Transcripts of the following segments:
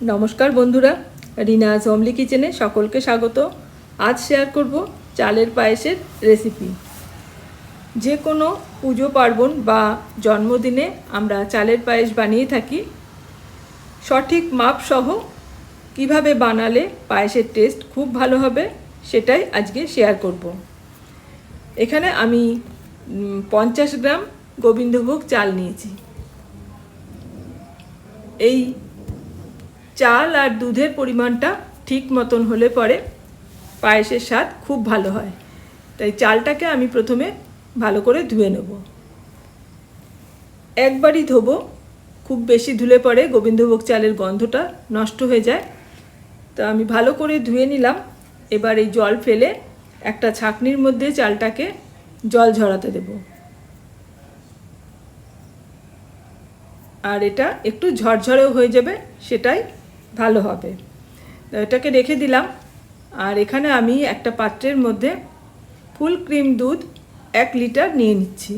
নমস্কার বন্ধুরা রিনাজ হোমলি কিচেনে সকলকে স্বাগত। আজ শেয়ার করব চালের পায়েসের রেসিপি যে কোনো পুজো পার্বণ বা জন্মদিনে আমরা চালের পায়েস বানিয়ে থাকি। সঠিক মাপ সহ কীভাবে বানালে পায়েসের টেস্ট খুব ভালো হবে সেটাই আজকে শেয়ার করব। এখানে আমি পঞ্চাশ গ্রাম গোবিন্দভোগ চাল নিয়েছি। এই চাল আর দুধের পরিমাণটা ঠিক মতন হলে পরে পায়েসের স্বাদ খুব ভালো হয়। তাই চালটাকে আমি প্রথমে ভালো করে ধুয়ে নেব। একবারই ধোবো, খুব বেশি ধুলে পরে গোবিন্দভোগ চালের গন্ধটা নষ্ট হয়ে যায়। তো আমি ভালো করে ধুয়ে নিলাম। এবার এই জল ফেলে একটা ছাকনির মধ্যে চালটাকে জল ঝরাতে দেবো। আর এটা একটু ঝরঝরেও হয়ে যাবে, সেটাই ভালো হবে। এটাকে রেখে দিলাম। আর এখানে আমি একটা পাত্রের মধ্যে ফুল ক্রিম দুধ এক লিটার নিয়ে নিচ্ছি।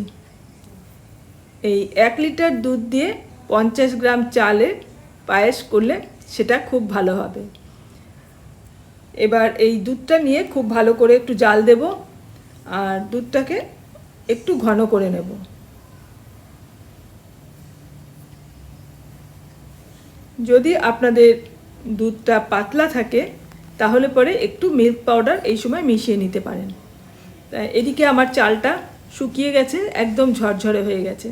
এই এক লিটার দুধ দিয়ে পঞ্চাশ গ্রাম চালের পায়েস করলে সেটা খুব ভালো হবে। এবার এই দুধটা নিয়ে খুব ভালো করে একটু জাল দেব। আর দুধটাকে একটু ঘন করে নেব। যদি আপনাদের দুধটা পাতলা থাকে, তাহলে পরে একটু মিল্ক পাউডার এই সময় মিশিয়ে নিতে পারেন। এদিকে আমার চালটা শুকিয়ে গেছে, একদম ঝরঝরে হয়ে গেছে।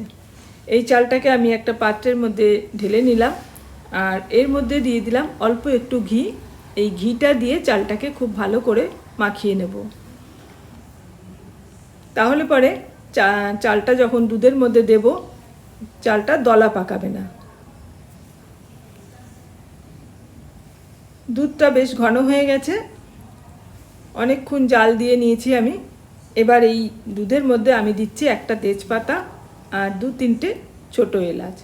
এই চালটাকে আমি একটা পাত্রের মধ্যে ঢেলে নিলাম আর এর মধ্যে দিয়ে দিলাম অল্প একটু ঘি। এই ঘিটা দিয়ে চালটাকে খুব ভালো করে মাখিয়ে নেব। তাহলে পরে চালটা যখন দুধের মধ্যে দেব, চালটা দলা পাকাবে না। দুধটা বেশ ঘন হয়ে গেছে। অনেকক্ষণ জাল দিয়ে নিয়েছি আমি। এবার এই দুধের মধ্যে আমি দিচ্ছি একটা তেজপাতা আর দু তিনটে ছোট এলাচ।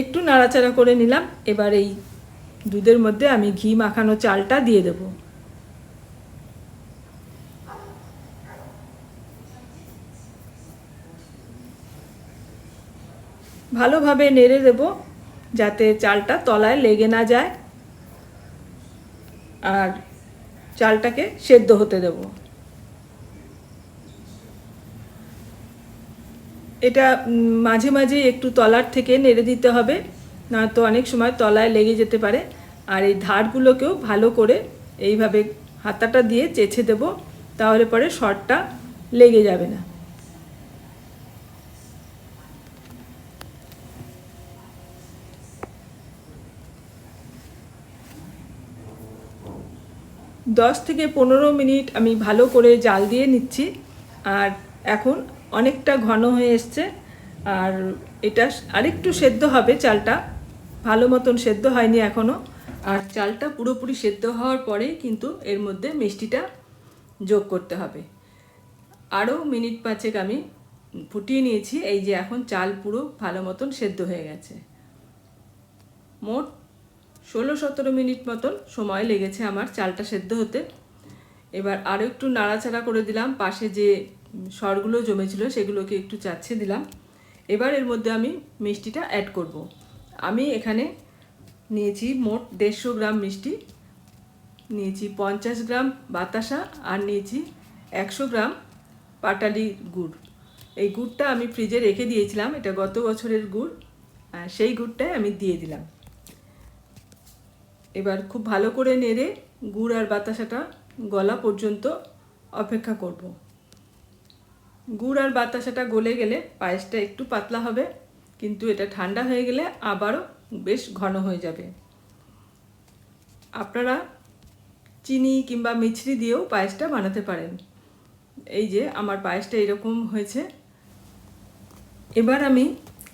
একটু নাড়াচাড়া করে নিলাম। এবার এই দুধের মধ্যে আমি ঘি মাখানো চালটা দিয়ে দেব। ভালোভাবে নেড়ে দেবো। যাতে চালটা তলায় লেগে না যায়। আর চালটাকে সেদ্ধ হতে দেব। এটা মাঝে মাঝে একটু তলার থেকে নেড়ে দিতে হবে, নয়তো অনেক সময় তলায় লেগে যেতে পারে। আর এই ধারগুলোকেও ভালো করে এইভাবে হাতাটা দিয়ে চেছে দেব, তাহলে পরে শর্টটা লেগে যাবে না। দশ থেকে পনেরো মিনিট আমি ভালো করে জাল দিয়ে নিচ্ছি। আর এখন অনেকটা ঘন হয়ে এসছে। আর এটা আরেকটু সেদ্ধ হবে চালটা। ভালো মতন সেদ্ধ হয়নি এখনও আর চালটা পুরোপুরি সেদ্ধ হওয়ার পরেই কিন্তু এর মধ্যে মিষ্টিটা যোগ করতে হবে। আরও মিনিট পাঁচেক আমি ফুটিয়ে নিয়েছি। এই যে এখন চাল পুরো ভালো মতন সেদ্ধ হয়ে গেছে। মোট ষোলো সতেরো মিনিট মতন সময় লেগেছে আমার চালটা সেদ্ধ হতে। এবার আরও একটু নাড়াচাড়া করে দিলাম, পাশে যে সরগুলো জমেছিল সেগুলোকে একটু চাচ্ছে দিলাম। এবার এর মধ্যে আমি মিষ্টিটা অ্যাড করব। আমি এখানে নিয়েছি মোট দেড়শো গ্রাম মিষ্টি, নিয়েছি পঞ্চাশ গ্রাম বাতাসা আর নিয়েছি একশো গ্রাম পাটালি গুড়। এই গুড়টা আমি ফ্রিজে রেখে দিয়েছিলাম, এটা গত বছরের গুড় সেই গুড়টাই আমি দিয়ে দিলাম। এবার খুব ভালো করে নেড়ে গুড় আর বাতাসাটা গলা পর্যন্ত অপেক্ষা করব। গুড় আর বাতাসাটা গলে গেলে পায়েসটা একটু পাতলা হবে, কিন্তু এটা ঠান্ডা হয়ে গেলে আবারও বেশ ঘন হয়ে যাবে। আপনারা চিনি কিংবা মিছরি দিয়েও পায়েসটা বানাতে পারেন। এই যে আমার পায়েসটা এরকম হয়েছে। এবার আমি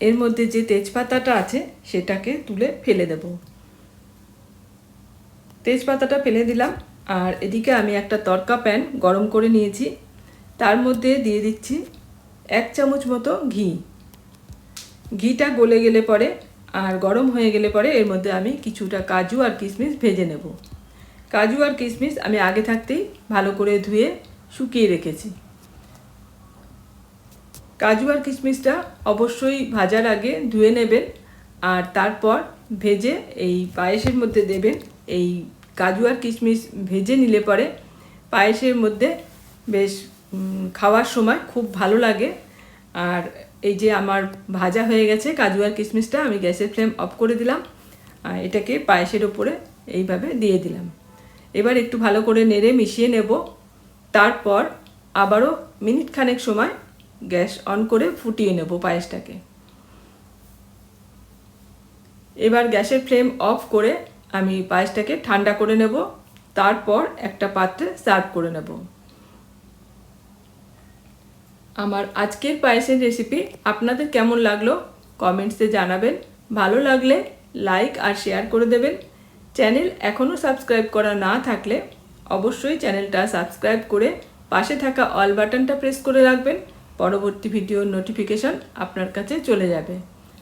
এর মধ্যে যে তেজপাতাটা আছে সেটাকে তুলে ফেলে দেবো। তেজপাতাটা ফেলে দিলাম, আর এদিকে আমি একটা তরকা প্যান গরম করে নিয়েছি। তার মধ্যে দিয়ে দিচ্ছি এক চামচ মতো ঘি। ঘিটা গলে গেলে পরে আর গরম হয়ে গেলে পরে এর মধ্যে আমি কিছুটা কাজু আর কিশমিশ ভেজে নেব। কাজু আর কিশমিশ আমি আগে থাকতেই ভালো করে ধুয়ে শুকিয়ে রেখেছি। কাজু আর কিশমিশটা অবশ্যই ভাজার আগে ধুয়ে নেবেন, আর তারপর ভেজে এই পায়েসের মধ্যে দেবেন এই কাজু আর কিশমিশ ভেজে নিলে পরে পায়েসের মধ্যে বেশ খাওয়ার সময় খুব ভালো লাগে। আর এই যে আমার ভাজা হয়ে গেছে কাজু আর কিশমিশটা, আমি গ্যাসের ফ্লেম অফ করে দিলাম। আর এটাকে পায়েসের ওপরে এইভাবে দিয়ে দিলাম। এবার একটু ভালো করে নেড়ে মিশিয়ে নেব। তারপর আবারও মিনিট খানেক সময় গ্যাস অন করে ফুটিয়ে নেব পায়েসটাকে। এবার গ্যাসের ফ্লেম অফ করে আমি পায়েসটাকে ঠান্ডা করে নেব, তারপর একটা পাত্রে সার্ভ করে নেব। আমার আজকের পায়েসের রেসিপি আপনাদের কেমন লাগল কমেন্টসে জানাবেন। ভালো লাগলে লাইক আর শেয়ার করে দেবেন। চ্যানেল এখনও সাবস্ক্রাইব করা না থাকলে অবশ্যই চ্যানেলটা সাবস্ক্রাইব করে পাশে থাকা অল বাটনটা প্রেস করে রাখবেন। পরবর্তী ভিডিওর নোটিফিকেশন আপনার কাছে চলে যাবে।